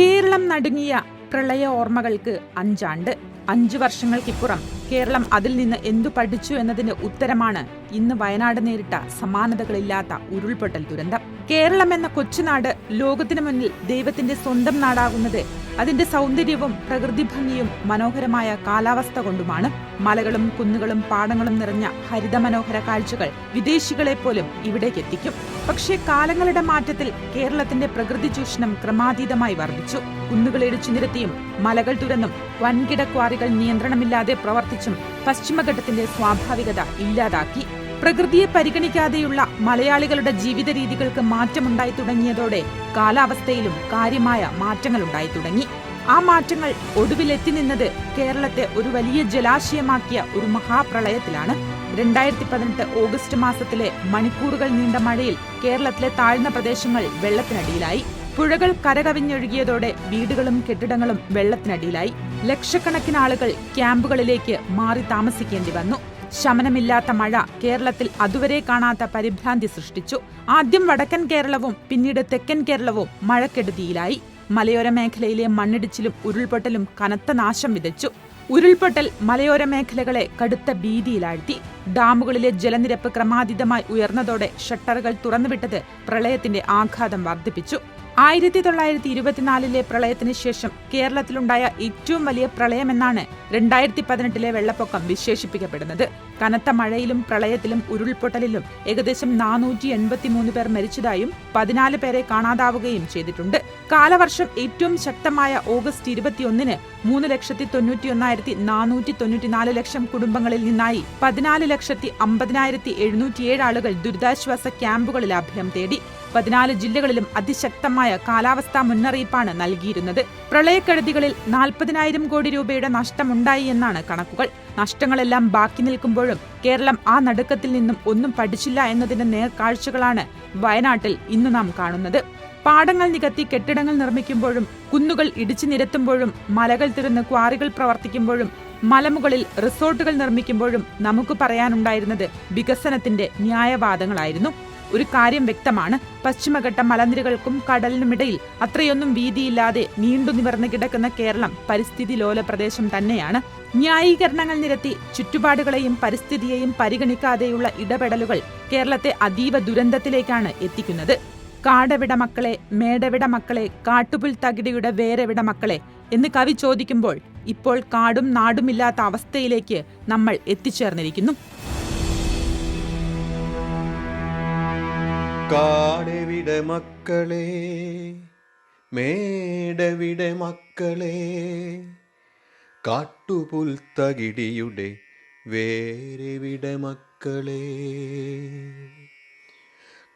കേരളം നടുങ്ങിയ പ്രളയ ഓർമ്മകൾക്ക് അഞ്ചാണ്ട്. അഞ്ചു വർഷങ്ങൾക്കിപ്പുറം കേരളം അതിൽ നിന്ന് എന്തു പഠിച്ചു എന്നതിന്റെ ഉത്തരമാണ് ഇന്ന് വയനാട് നേരിട്ട സമാനതകളില്ലാത്ത ഉരുൾപൊട്ടൽ ദുരന്തം. കേരളം എന്ന കൊച്ചുനാട് ലോകത്തിനു മുന്നിൽ ദൈവത്തിന്റെ സ്വന്തം നാടാകുന്നത് അതിന്റെ സൗന്ദര്യവും പ്രകൃതി ഭംഗിയും മനോഹരമായ കാലാവസ്ഥ കൊണ്ടുമാണ് മലകളും കുന്നുകളും പാടങ്ങളും നിറഞ്ഞ ഹരിതമനോഹര കാഴ്ചകൾ വിദേശികളെ പോലും ഇവിടേക്ക് എത്തിക്കും. പക്ഷേ കാലങ്ങളുടെ മാറ്റത്തിൽ കേരളത്തിന്റെ പ്രകൃതി ചൂഷണം ക്രമാതീതമായി വർദ്ധിച്ചു. കുന്നുകൾ ഇടിച്ചു നിരത്തിയും മലകൾ തുരന്നും വൻകിട ക്വാറികൾ നിയന്ത്രണമില്ലാതെ പ്രവർത്തിച്ചും പശ്ചിമഘട്ടത്തിന്റെ സ്വാഭാവികത ഇല്ലാതാക്കി. പ്രകൃതിയെ പരിഗണിക്കാതെയുള്ള മലയാളികളുടെ ജീവിത രീതികൾക്ക് മാറ്റമുണ്ടായി തുടങ്ങിയതോടെ കാലാവസ്ഥയിലും കാര്യമായ മാറ്റങ്ങൾ ഉണ്ടായി തുടങ്ങി. ആ മാറ്റങ്ങൾ ഒടുവിലെത്തി നിന്നത് കേരളത്തെ ഒരു വലിയ ജലാശയമാക്കിയ ഒരു മഹാപ്രളയത്തിലാണ്. രണ്ടായിരത്തി പതിനെട്ട് ഓഗസ്റ്റ് മാസത്തിലെ മണിക്കൂറുകൾ നീണ്ട മഴയിൽ കേരളത്തിലെ താഴ്ന്ന പ്രദേശങ്ങൾ വെള്ളത്തിനടിയിലായി. പുഴകൾ കരകവിഞ്ഞൊഴുകിയതോടെ വീടുകളും കെട്ടിടങ്ങളും വെള്ളത്തിനടിയിലായി. ലക്ഷക്കണക്കിന് ആളുകൾ ക്യാമ്പുകളിലേക്ക് മാറി താമസിക്കേണ്ടി വന്നു. ശമനമില്ലാത്ത മഴ കേരളത്തിൽ അതുവരെ കാണാത്ത പരിഭ്രാന്തി സൃഷ്ടിച്ചു. ആദ്യം വടക്കൻ കേരളവും പിന്നീട് തെക്കൻ കേരളവും മഴക്കെടുതിയിലായി. മലയോര മേഖലയിലെ മണ്ണിടിച്ചിലും ഉരുൾപൊട്ടലും കനത്ത നാശം വിതച്ചു. ഉരുൾപൊട്ടൽ മലയോര മേഖലകളെ കടുത്ത ഭീതിയിലാഴ്ത്തി. ഡാമുകളിലെ ജലനിരപ്പ് ക്രമാതീതമായി ഉയർന്നതോടെ ഷട്ടറുകൾ തുറന്നുവിട്ടത് പ്രളയത്തിന്റെ ആഘാതം വർദ്ധിപ്പിച്ചു. ആയിരത്തി തൊള്ളായിരത്തി ഇരുപത്തിനാലിലെ പ്രളയത്തിന് ശേഷം കേരളത്തിലുണ്ടായ ഏറ്റവും വലിയ പ്രളയമെന്നാണ് രണ്ടായിരത്തി പതിനെട്ടിലെ വെള്ളപ്പൊക്കം വിശേഷിപ്പിക്കപ്പെടുന്നത്. കനത്ത മഴയിലും പ്രളയത്തിലും ഉരുൾപൊട്ടലിലും ഏകദേശം നാനൂറ്റി എൺപത്തിമൂന്ന് പേർ മരിച്ചതായും പതിനാല് പേരെ കാണാതാവുകയും ചെയ്തിട്ടുണ്ട്. കാലവർഷം ഏറ്റവും ശക്തമായ ഓഗസ്റ്റ് ഇരുപത്തിയൊന്നിന് മൂന്ന് ലക്ഷത്തി തൊണ്ണൂറ്റിയൊന്നായിരത്തി നാനൂറ്റി തൊണ്ണൂറ്റിനാല് ലക്ഷം കുടുംബങ്ങളിൽ നിന്നായി പതിനാല് ലക്ഷത്തി അമ്പതിനായിരത്തി എഴുന്നൂറ്റിയേഴ് ആളുകൾ ദുരിതാശ്വാസ ക്യാമ്പുകളിൽ അഭയം തേടി. പതിനാല് ജില്ലകളിലും അതിശക്തമായ കാലാവസ്ഥാ മുന്നറിയിപ്പാണ് നൽകിയിരുന്നത്. പ്രളയക്കെടുതികളിൽ നാൽപ്പതിനായിരം കോടി രൂപയുടെ നഷ്ടമുണ്ടായി എന്നാണ് കണക്കുകൾ. നഷ്ടങ്ങളെല്ലാം ബാക്കി നിൽക്കുമ്പോഴും കേരളം ആ നടുക്കത്തിൽ നിന്നും ഒന്നും പഠിച്ചില്ല എന്നതിന്റെ നേർക്കാഴ്ചകളാണ് വയനാട്ടിൽ ഇന്ന് നാം കാണുന്നത്. പാടങ്ങൾ നികത്തി കെട്ടിടങ്ങൾ നിർമ്മിക്കുമ്പോഴും കുന്നുകൾ ഇടിച്ചു നിരത്തുമ്പോഴും മലകൾ തിരുന്ന് ക്വാറികൾ പ്രവർത്തിക്കുമ്പോഴും മലമുകളിൽ റിസോർട്ടുകൾ നിർമ്മിക്കുമ്പോഴും നമുക്ക് പറയാനുണ്ടായിരുന്നത് വികസനത്തിന്റെ ന്യായവാദങ്ങളായിരുന്നു. ഒരു കാര്യം വ്യക്തമാണ്. പശ്ചിമഘട്ട മലനിരകൾക്കും കടലിനുമിടയിൽ അത്രയൊന്നും വീതിയില്ലാതെ നീണ്ടു നിവർന്നു കിടക്കുന്ന കേരളം പരിസ്ഥിതി ലോല പ്രദേശം തന്നെയാണ്. ന്യായീകരണങ്ങൾ നിരത്തി ചുറ്റുപാടുകളെയും പരിസ്ഥിതിയെയും പരിഗണിക്കാതെയുള്ള ഇടപെടലുകൾ കേരളത്തെ അതീവ ദുരന്തത്തിലേക്കാണ് എത്തിക്കുന്നത്. കാടവിട മക്കളെ മേടവിട മക്കളെ കാട്ടുപുൽ തകിടിയുടെ വേരവിട മക്കളെ എന്ന് കവി ചോദിക്കുമ്പോൾ ഇപ്പോൾ കാടും നാടുമില്ലാത്ത അവസ്ഥയിലേക്ക് നമ്മൾ എത്തിച്ചേർന്നിരിക്കുന്നു. കാടെവിടെ മക്കളെ? മേടവിടെ മക്കളെ? കാട്ടുപുൽത്തകിടിയുടെ വേരെവിടെ മക്കളെ?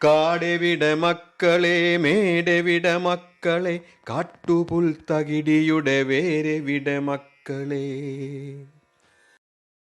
കാടെവിടെ മക്കളെ? മേടെവിട മക്കളെ? കാട്ടുപുൽത്തകിടിയുടെ വേരെവിട മക്കളെ?